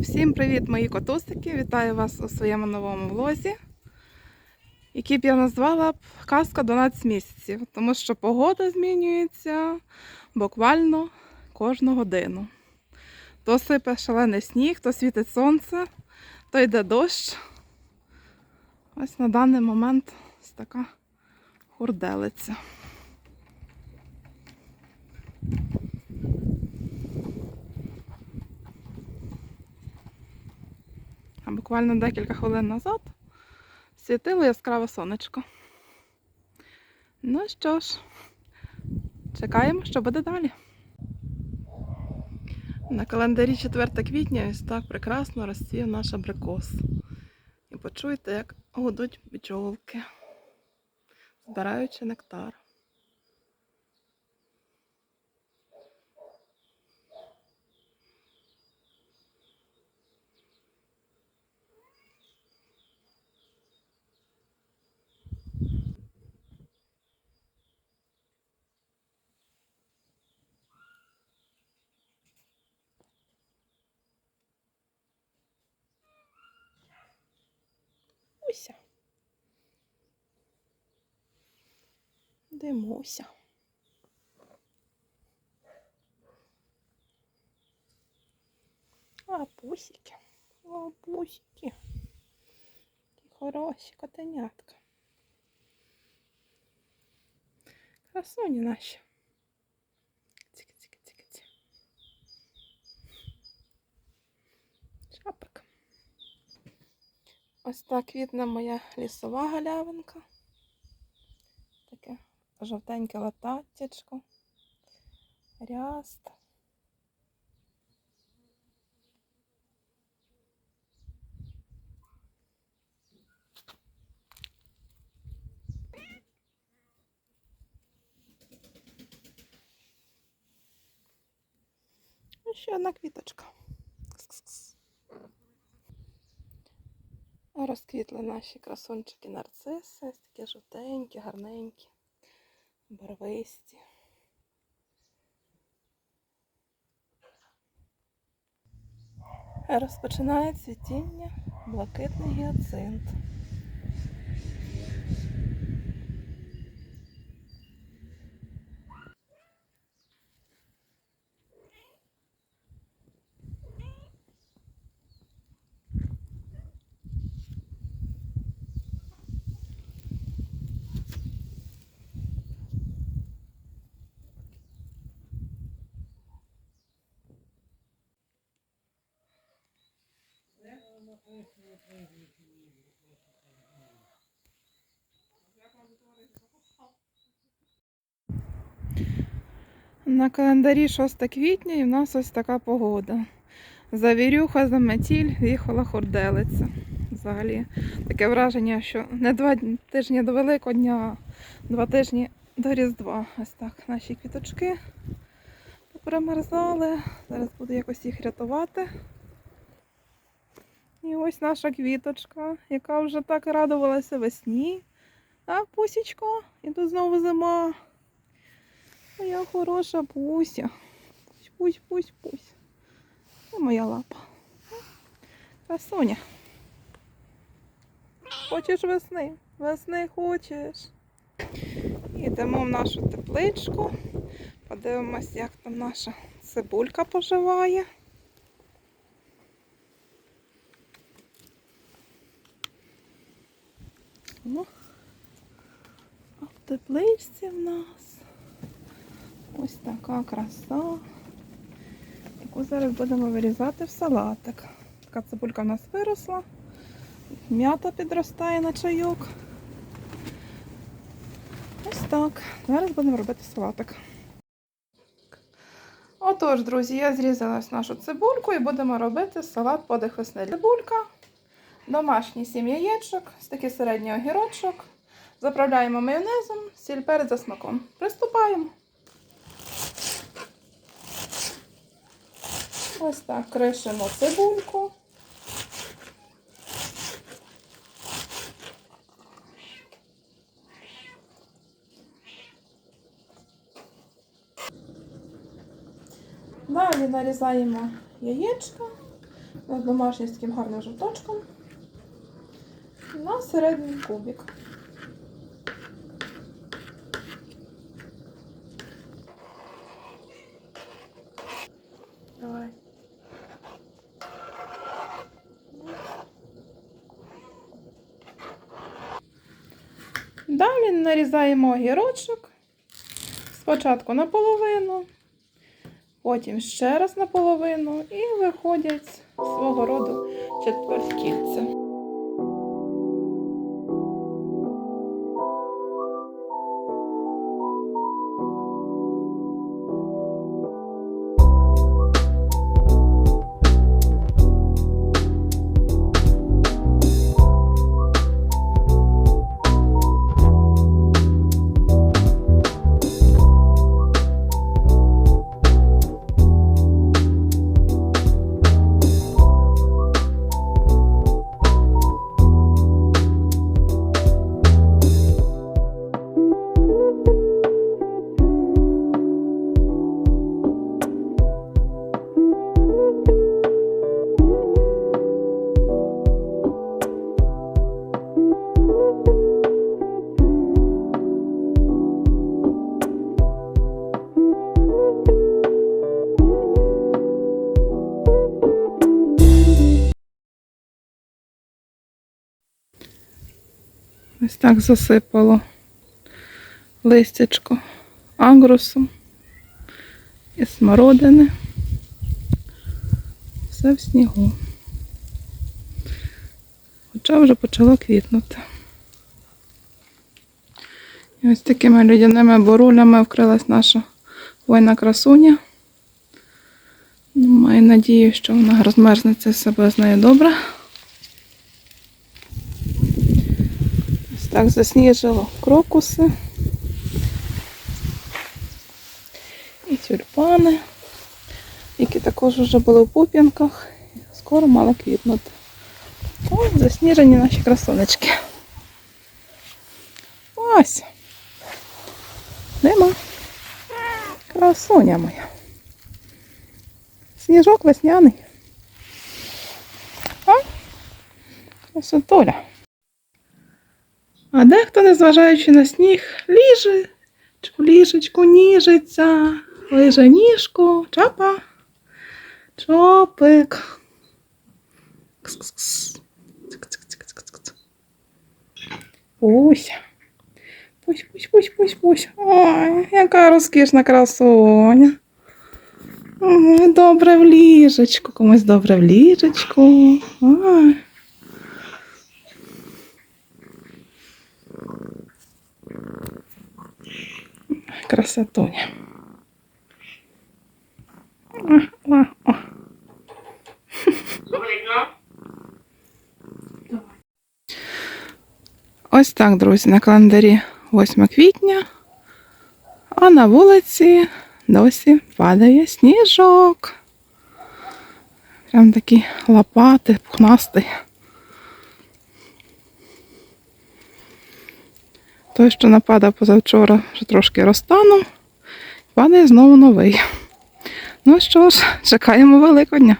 Всім привіт, мої котусики! Вітаю вас у своєму новому влозі, який б я назвала б казка 12 місяців, тому що погода змінюється буквально кожну годину. То сипе шалений сніг, то світить сонце, то йде дощ. Ось на даний момент ось така хурделиця. Буквально декілька хвилин назад світило яскраве сонечко. Ну що ж, чекаємо, що буде далі. На календарі 4 квітня ось так прекрасно розцвів наш абрикос. І почуйте, як гудуть бджолки, збираючи нектар. Уся. Димуся. А, пусики. О, пусики. Хороші котенятка. Красуні наші. Ось так квітне моя лісова галявинка. Таке жовтеньке лататтячко. Ряст. І ще одна квіточка. Розквітли наші красунчики нарциси, такі жовтенькі, гарненькі, барвисті. Розпочинає цвітіння блакитний гіацинт. На календарі 6 квітня і в нас ось така погода. Завірюха, заметіль, в'їхала хурделиця. Взагалі таке враження, що не два тижні до Великодня, а два тижні до Різдва. Ось так наші квіточки попримерзали. Зараз буду якось їх рятувати. І ось наша квіточка, яка вже так радувалася весні. Так, пусічко, і тут знову зима. Моя хороша пуся. Пусь, пусь, пусь. Це моя лапа. Красуня. Хочеш весни? Весни хочеш. Йдемо в нашу тепличку. Подивимось, як там наша цибулька поживає. О, а в тепличці в нас ось така краса, яку зараз будемо вирізати в салатик. Така цибулька в нас виросла, м'ята підростає на чайок. Ось так. Зараз будемо робити салатик. Отож, друзі, я зрізала нашу цибульку і будемо робити салат подих весни. Цибулька, домашній сім яєчок, такий середній огірочок. Заправляємо майонезом, сіль перець за смаком. Приступаємо. Ось так кришимо цибульку. Далі нарізаємо яєчко. У нас домашній з таким гарним жовточком. На середній кубик. Давай. Далі нарізаємо огірочок. Спочатку наполовину, потім ще раз наполовину і виходять свого роду четвертькільця. Ось так засипало листячко агрусу і смородини. Все в снігу. Хоча вже почало квітнути. І ось такими людяними борулями вкрилась наша воїна красуня. Ну, Маю надію, що вона розмерзнеться все буде з нею добре. Так засніжило крокуси. І тюльпани, які також вже були в пуп'янках. Скоро мали квітнути. Ось засніжені наші красунечки. Ось. Нема. Красуня моя. Сніжок весняний. А? Красотуля. А дехто, незважаючи на сніг, ліже, ліжечку ніжиться, лиже ніжку, чапа, чопик. Пуся. Пусь, пусь, пусь, пусь, пусь. Ой, яка розкішна красуня. Добре в ліжечку, комусь добре в ліжечку. Ой. Красотуня. О, о, о. Ось так, друзі, на календарі 8 квітня, а на вулиці досі падає сніжок. Прям такий лопатий, пухнастий. Той, що нападав позавчора, вже трошки розтанув, падає знову новий. Ну що ж, чекаємо Великодня.